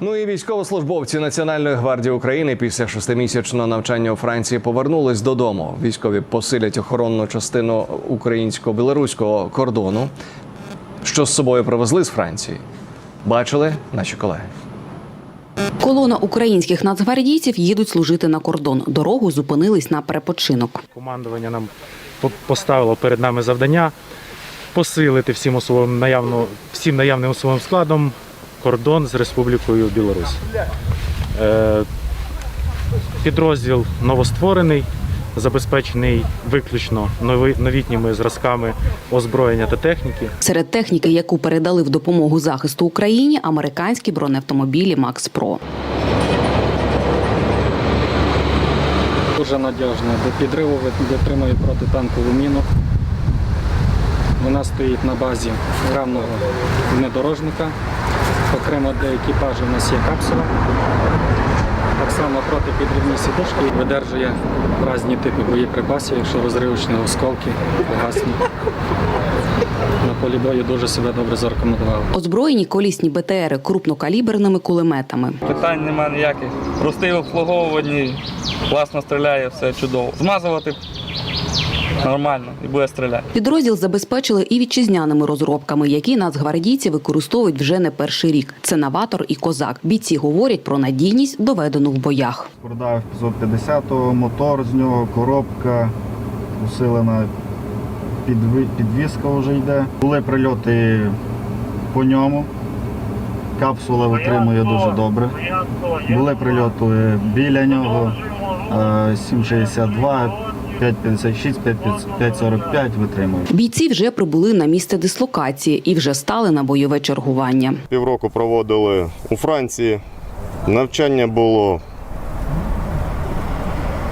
Ну і військовослужбовці Національної гвардії України після шестимісячного навчання у Франції повернулись додому. Військові посилять охоронну частину українсько-білоруського кордону. Що з собою привезли з Франції? Бачили наші колеги. Колона українських нацгвардійців їдуть служити на кордон. Дорогу зупинились на перепочинок. Командування нам по- поставило перед нами завдання посилити всім особовим наявно, всім наявним особовим складом кордон з Республікою Білорусь. Е, підрозділ новостворений, забезпечений виключно новітніми зразками озброєння та техніки. Серед техніки, яку передали в допомогу захисту Україні, американські бронеавтомобілі Макс Про. Дуже надіжна. До підриву витримує протитанкову міну. Вона стоїть на базі равного внедорожника. Окремо для екіпажу у нас є капсула. Так само протипідрівні сідушки видержує різні типи боєприпасів, якщо розривочні осколки, гасні. На полі бою дуже себе добре зарекомендували. Озброєні колісні БТРи крупнокаліберними кулеметами. Питань немає ніяких. Простий в обслуговуванні, класно стріляє, все чудово. Змазувати нормально і буде стріляти. Підрозділ забезпечили і вітчизняними розробками, які нацгвардійці використовують вже не перший рік. Це новатор і козак. Бійці говорять про надійність, доведену в боях. Продав 550-го, мотор з нього, коробка, усилена підвіска вже йде. Були прильоти по ньому. Капсула витримує дуже добре. Були прильоти біля нього. е, 7,62, 5,56, 5,45 витримує. Бійці вже прибули на місце дислокації і вже стали на бойове чергування. Півроку проводили у Франції. Навчання було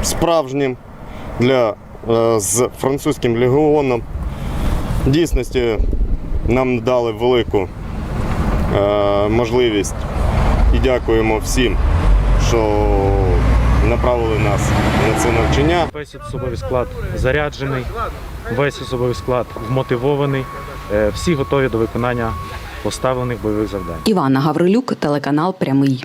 справжнім для, е, з французьким легіоном. В дійсності нам дали велику е, можливість і дякуємо всім, що направили нас на це навчання. Весь особовий склад заряджений, весь особовий склад вмотивований. Е, Всі готові до виконання поставлених бойових завдань. Івана Гаврилюк, телеканал Прямий.